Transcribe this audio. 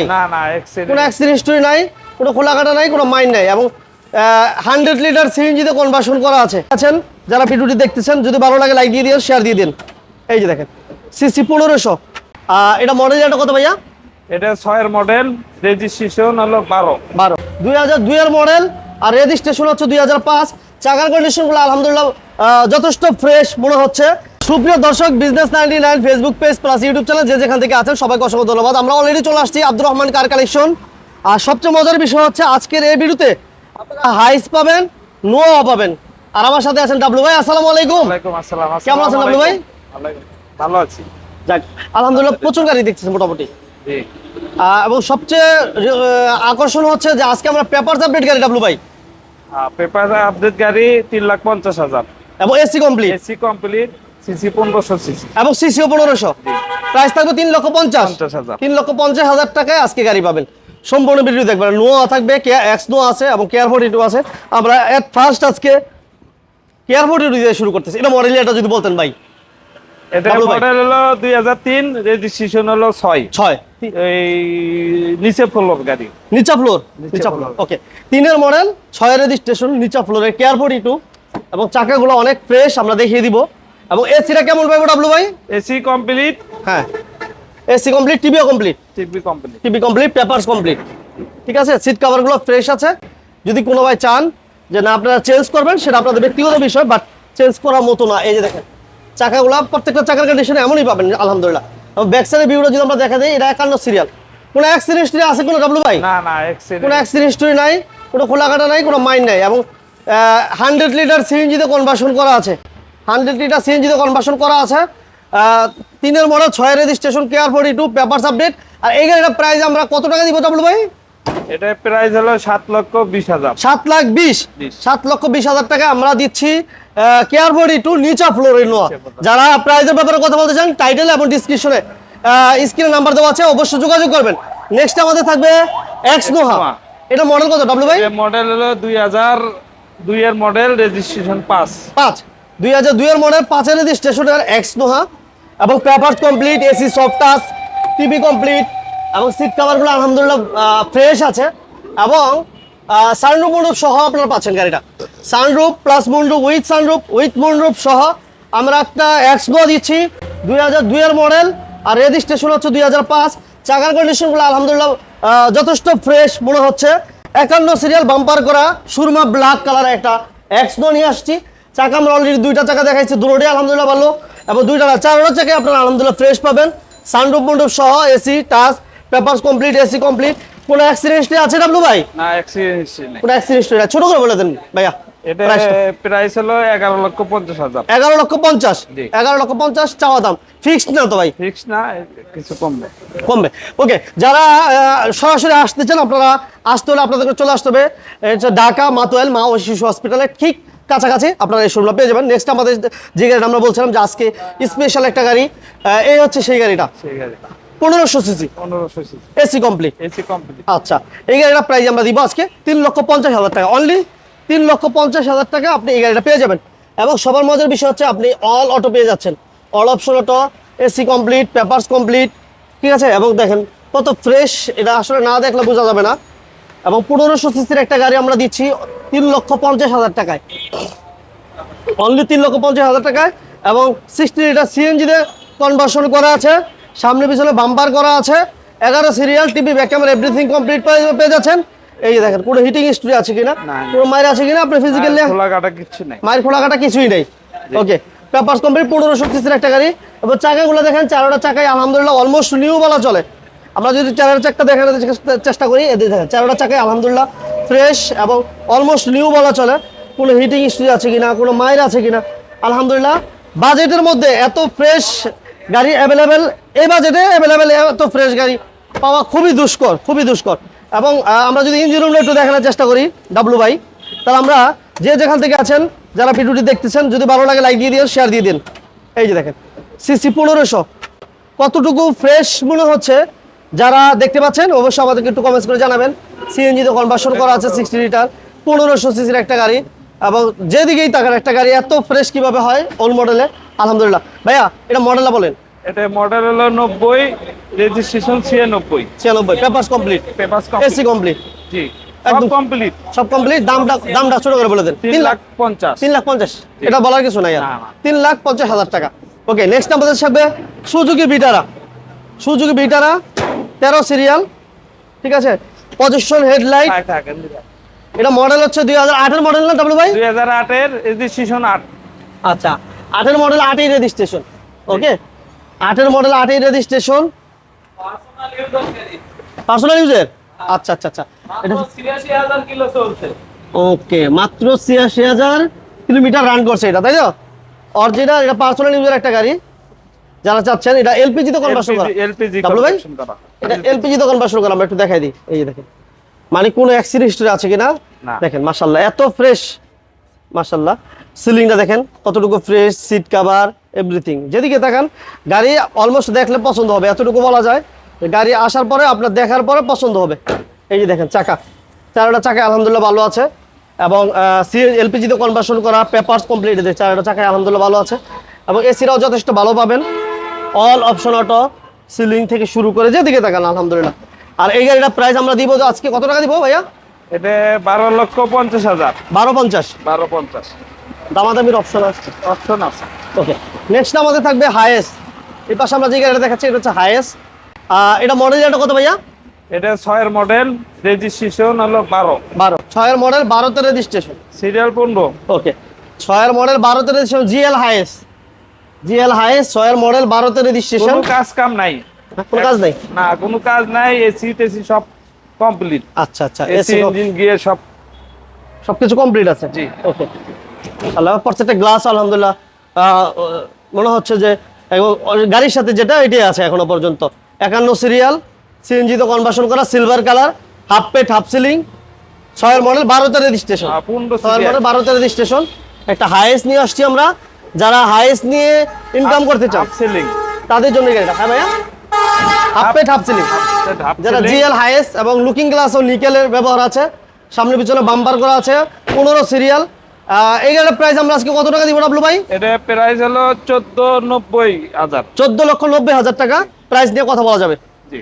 ভাই না না এক্সিডেন্ট কোনো অ্যাক্সিডেন্ট হিস্টরি নাই কোনো খোলাকাটা নাই কোনো মাইন নাই। এবং হান্ড্রেড লিটার সিএনজিতে কনভার্সন করা আছে। আছেন যারা ভিডিওটি দেখতেছেন যদি ভালো লাগে লাইক দিয়ে দিন শেয়ার দিয়ে দিন। এই যে দেখেন সিসি পনেরোশো। এটা মডেল এটা কত ভাইয়া? এটা ছয়ের মডেল রেজিস্ট্রেশন হলো বারো। বারো। দুই হাজার দুইয়ের মডেল আর রেজিস্ট্রেশন হচ্ছে দুই হাজার পাঁচ। চাকার কন্ডিশনগুলো আলহামদুলিল্লাহ যথেষ্ট ফ্রেশ মনে হচ্ছে। সুপ্রিয় দর্শক business ninety nine Facebook page plus YouTube channel যে যেখান থেকে আছেন সবাইকে অসংখ্য ধন্যবাদ। আমরা অলরেডি চলে আসছি আব্দুর রহমান কার কালেকশন আর সবচেয়ে মজার বিষয় হচ্ছে আজকের এই ভিডিওতে আপনারা হাইস পাবেন নোয়া পাবেন। আর আমার সাথে আছেন ডাবলু ভাই আসসালামু আলাইকুম। কেমন আছেন আপনি ভাই? ভালো আছি। যাক আলহামদুলিল্লাহ প্রচুর গাড়ি দেখতেছেন মোটামুটি। এবং সবচেয়ে আকর্ষণ হচ্ছে যে আজকে আমরা পেপার আপডেট গাড়ি ডাবলু ভাই? পেপার আপডেট গাড়ি তিন লাখ পঞ্চাশ হাজার। এবং AC complete AC complete CC এবং সিসিও পনেরোশো। প্রাইস থাকবে তিন লক্ষ পঞ্চাশ। পঞ্চাশ হাজার। তিন লক্ষ পঞ্চাশ হাজার টাকায় আজকে গাড়ি পাবেন। সম্পূর্ণ ভিডিও দেখবেন। নোয়া থাকবে কেয়ার এক্স নো আছে এবং কেয়ার ফোর্টি টু আছে। আমরা এট ফার্স্ট আজকে কেয়ার ফোর্টি টু দিয়ে শুরু করতেছি। এটা মডেল এটা যদি বলতেন ভাই। এটা মডেল হলো দুই হাজার তিন রেজিস্ট্রেশন হলো ছয়। ছয়। এই নিচে ফ্লোর গাড়ি। নিচা ফ্লোর নিচা ফ্লোর ওকে তিনের মডেল রেজিস্ট্রেশন নিচা ফ্লোরের কেয়ার ফোর্টি টু এবং চাকাগুলো অনেক ফ্রেশ আমরা দেখিয়ে দিব। এবং এসিটা কেমন পাবো ডাবলু ভাই? এসি কমপ্লিট হ্যাঁ। এসি কমপ্লিট টিভিও complete TV complete TV complete papers complete ঠিক আছে? সিট কভারগুলো ফ্রেশ আছে। যদি কোনো ভাই চান যে না আপনারা চেঞ্জ করবেন সেটা আপনাদের ব্যক্তিগত বিষয় বাট চেঞ্জ করার মতো না। এই যে দেখেন চাকাগুলো প্রত্যেকটা চাকার কন্ডিশন এমনই পাবেন আলহামদুলিল্লাহ। এবং ব্যাক সাইডের ভিউটা যদি আমরা দেখা দিই এটা একান্ন সিরিয়াল কোনো অ্যাক্সিডেন্ট হিস্ট্রি আছে কোনো ডাবলু ভাই? না না কোনো অ্যাক্সিডেন্ট হিস্ট্রি নাই কোনো খোলাকাটা নাই কোনো মাইন্ড নাই। এবং হান্ড্রেড লিটার সিএনজিতে কনভার্সন করা আছে। হান্ড্রেড লিটার সিএনজিতে কনভার্সন করা আছে। তিনের মডেল ছয় রেজিস্ট্রেশন কেয়ার ফোর্টি টু পেপারস আপডেট আর এই গাড়িটার প্রাইস আমরা কত টাকা দিব ডাবলু ভাই? এটা প্রাইস হলো সাত লক্ষ বিশ হাজার। সাত লাখ বিশ। সাত লক্ষ বিশ হাজার টাকা আমরা দিচ্ছি কেয়ার ফোর্টি টু নিচা ফ্লোরের নোয়া। যারা প্রাইজের ব্যাপারে কথা বলতে চান টাইটেল এবং ডিসক্রিপশনে স্ক্রিনে নাম্বার দেওয়া আছে অবশ্যই যোগাযোগ করবেন। নেক্সট আমাদের থাকবে এক্স নোহা। এটা মডেল কত ডাবলু ভাই? মডেল হলো দুই হাজার দুইয়ের মডেল রেজিস্ট্রেশন পাঁচ। পাঁচ। দুই হাজার দুইয়ের মডেল পাঁচের স্টেশনের এক্স নোহা এবং paper complete AC soft touch TV complete এবং সিট কাভারগুলো আলহামদুলিল্লাহ ফ্রেশ আছে। এবং সানরুপ মুন্ডুপ সহ আপনারা পাচ্ছেন গাড়িটা। Sunroof plus moonroof with sunroof with moonroof সহ আমরা একটা এক্স নো দিচ্ছি, দুই হাজার দুইয়ের মডেল। আর রেজিস্ট্রেশন হচ্ছে দুই হাজার পাঁচ। চাকার কন্ডিশনগুলো আলহামদুলিল্লাহ যথেষ্ট ফ্রেশ মনে হচ্ছে। একান্ন সিরিয়াল বাম্পার করা, সুরমা ব্ল্যাক কালারের একটা এক্স নো নিয়ে আসছি। চাকা আমরা অলরেডি দুইটা চাকা দেখাইছি দুটোটাই আলহামদুলিল্লাহ ভালো। এবং দুইটা চারটা চাকায় আপনারা আলহামদুলিল্লাহ ফ্রেশ পাবেন। সানরুপ মন্ডপ সহ AC touch papers complete AC complete কোনো অ্যাক্সিডেন্ট আছে ডাবলু ভাই? না অ্যাক্সিডেন্ট নেই। কোনো অ্যাক্সিডেন্ট ছোট করে বলে দেন ভাইয়া। এটা প্রাইস হলো এগারো লক্ষ হাজার। লক্ষ চাওয়া দাম। ফিক্সড না তো ভাই? ফিক্স না কিছু কমবে। কমবে। ওকে যারা সরাসরি আসতে চান আপনারা আসতে হলে আপনাদেরকে চলে আসতে হবে। ঢাকা মাতোয়াল মা ও শিশু হসপিটালের ঠিক কাছাকাছি আপনারা এই শোরুমটা পেয়ে যাবেন। নেক্সট আমাদের যে গাড়িটা আমরা বলছিলাম যে আজকে স্পেশাল একটা গাড়ি এই হচ্ছে সেই গাড়িটা। সেই গাড়ি পনেরোশো সিসি। পনেরোশো CC. AC complete AC complete আচ্ছা এই গাড়িটা প্রাইস আমরা দিব আজকে তিন লক্ষ পঞ্চাশ হাজার টাকা। অনলি তিন লক্ষ পঞ্চাশ হাজার টাকা আপনি এই গাড়িটা পেয়ে যাবেন। এবং সবার মজার বিষয় হচ্ছে আপনি অল অটো পেয়ে যাচ্ছেন। All option auto AC complete papers complete ঠিক আছে? এবং দেখেন কত ফ্রেশ এটা আসলে না দেখলে বোঝা যাবে না। এবং পনেরোশো সিসির একটা গাড়ি আমরা দিচ্ছি তিন লক্ষ পঞ্চাশ হাজার টাকায়। অনলি তিন লক্ষ পঞ্চাশ হাজার টাকায় এবং সিক্সটি লিটার সিএনজিতে কনভার্সন করা আছে। সামনে পিছনে বাম্পার করা আছে। এগারো serial TV back camera everything complete পেয়ে যাচ্ছেন। এই দেখেন পুরো হিটিং হিস্ট্রি আছে কিনা। কোনো মায়ের আছে কিনা? আপনি ফিজিক্যালি কিচ্ছু নেই। মায়ের খোলা কাটা কিছুই নেই। ওকে পেপারস কমপ্লিট পনেরোশো সিসির একটা গাড়ি। এবং চাকাগুলো দেখেন চারোটা চাকায় আলহামদুলিল্লাহ অলমোস্ট নিউ বলা চলে। আমরা যদি চারোটা চাকা দেখানোর চেষ্টা- চেষ্টা করি এদের দেখেন চারোটা চাকায় আলহামদুলিল্লাহ ফ্রেশ এবং অলমোস্ট নিউ বলা চলে। কোনো হিটিং হিস্ট্রি আছে কিনা, কোনো মায়ের আছে কিনা, আলহামদুলিল্লাহ, বাজেটের মধ্যে এত ফ্রেশ গাড়ি অ্যাভেলেবেল এই বাজেটে অ্যাভেলেবেল এত ফ্রেশ গাড়ি পাওয়া খুবই দুষ্কর খুবই দুষ্কর। এবং আমরা যদি ইঞ্জিন রুমটা একটু দেখানোর চেষ্টা করি ডাব্লু ভাই, তাহলে আমরা যে যেখান থেকে আছেন, যারা ভিডিওটি দেখতেছেন, যদি ভালো লাগে লাইক দিয়ে দিন শেয়ার দিয়ে দিন এই যে দেখেন সিসি পনেরোশো। কতটুকু ফ্রেশ মনে হচ্ছে? যারা দেখতে পাচ্ছেন, অবশ্যই আমাদেরকে একটু কমেন্টস করে জানাবেন। সিএনজিতে কনভার্সন করা আছে সিক্সটি লিটার পনেরোশো সিসির একটা গাড়ি। এবং যেদিকেই তাকান একটা গাড়ি এত ফ্রেশ কীভাবে হয় ওল্ড মডেলে আলহামদুলিল্লাহ। ভাইয়া এটা মডেলটা বলেন। এটা মডেল হলো নব্বই রেজিস্ট্রেশন ছিয়ানব্বই। ছিয়ানব্বই papers complete paper AC complete জি একদম। কমপ্লিট সব কমপ্লিট দামটা দামটা ছোট করে বলে দেন। তিন লাখ পঞ্চাশ। তিন লাখ পঞ্চাশ। এটা বলার কিছু নাই আর। তিন লাখ পঞ্চাশ হাজার টাকা। ওকে নেক্সট থাকবে সুজুকি বিটারা সুজুকি বিটারা তেরো সিরিয়াল ঠিক আছে? পজিশন হেডলাইট থাক, থাক, এটা মডেল হচ্ছে দুই হাজার আটের মডেল না ডাবলু ভাই? দুই হাজার আটের রেজিস্ট্রেশন আট। আচ্ছা আটের মডেল আটই রেজিস্ট্রেশন ওকে আটের মডেল আটই রেজিস্ট্রেশন পার্সোনাল ইউজের আচ্ছা আচ্ছা আচ্ছা। এটা ছিয়াশি হাজার কিলো চলছে। ওকে মাত্র ছিয়াশি হাজার কিলোমিটার রান করছে এটা তাই তো? অরিজিনাল এটা পার্সোনাল ইউজের একটা গাড়ি। যারা চাচ্ছেন এটা এলপিজি তো কনভার্সন করা। এলপিজি ডাবলু ভাই? এটা এলপিজি তো কনভার্সন করা আমরা একটু দেখাই দিই। এই যে দেখেন। মানে কোনো অ্যাক্সিডেন্ট হিস্টরি আছে কিনা? না। দেখেন মাশাল্লাহ এত ফ্রেশ মাশাল্লাহ সিলিংটা দেখেন কতটুকু ফ্রেশ সিট কাভার এভরিথিং যেদিকে তাকান গাড়ি অলমোস্ট দেখলে পছন্দ হবে এতটুকু বলা যায়। গাড়ি আসার পরে আপনার দেখার পরে পছন্দ হবে। এই যে দেখেন চাকা। চারোটা চাকা আলহামদুলিল্লাহ ভালো আছে। এবং সি এলপিজিতে কনভার্সন করা পেপার্স কমপ্লিট আছে চারোটা চাকায় আলহামদুলিল্লাহ ভালো আছে। এবং এসিরাও যথেষ্ট ভালো পাবেন। অল অপশন অটো সিলিং থেকে শুরু করে যেদিকে তাকান আলহামদুলিল্লাহ। আর এই গাড়িটা প্রাইস আমরা দিব আজকে কত টাকা দিব ভাইয়া? এটা বারো লক্ষ পঞ্চাশ হাজার। বারো পঞ্চাশ। বারো পঞ্চাশ। দামাদামির অপশন আছে। অপশন আছে। ওকে নেক্সট আমাদের থাকবে হায়েস্ট এই পাশে আমরা যে গাড়িটা দেখাচ্ছি এটা হচ্ছে হায়েস্ট এটা মডেল এটা কত ভাইয়া? এটা ছয়ের মডেল রেজিস্ট্রেশন হলো বারো। বারো। ছয়ের মডেল বারোতে রেজিস্ট্রেশন সিরিয়াল পনেরো। ওকে ছয়ের মডেল বারোতে registration GL highest GL highest ছয়ের মডেল বারোতে রেজিস্ট্রেশন কাজ কাম নাই। কোনো কাজ নেই? না কোনো কাজ নাই এসি টেসি সব কমপ্লিট আচ্ছা আচ্ছা এসি ইঞ্জিন গিয়ে সব সবকিছু কমপ্লিট আছে? জি। ওকে আল্লাহ প্রত্যেকটা গ্লাস আলহামদুলিল্লাহ মনে হচ্ছে যে গাড়ির সাথে যেটা এটাই আছে এখনও পর্যন্ত। একান্ন সিরিয়াল সিএনজি তো কনভার্সন করা সিলভার কালার হাফ পেট হাফ সিলিং ছয়ের মডেল বারোতে রেজিস্ট্রেশন ছয়ের। মডেল বারোতে রেজিস্ট্রেশন একটা হাইয়েস্ট নিয়ে আসছি আমরা। যারা হাইয়েস্ট নিয়ে ইনকাম করতে চান সিলিং তাদের জন্য গাড়িটা। হ্যাঁ ভাইয়া? হাফ পেট হাফ সিলিং। যারা জিএল হাইয়েস্ট এবং লুকিং গ্লাস ও নিকেলের ব্যবহার আছে। সামনে পিছনে বাম্পার করা আছে পনেরো সিরিয়াল। এই গাড়ির প্রাইস আমরা আজকে কত টাকা দিব ডাবলু ভাই? এটা প্রাইস হলো চোদ্দ নব্বই হাজার। চোদ্দ লক্ষ নব্বই হাজার টাকা। প্রাইস নিয়ে কথা বলা যাবে। জি।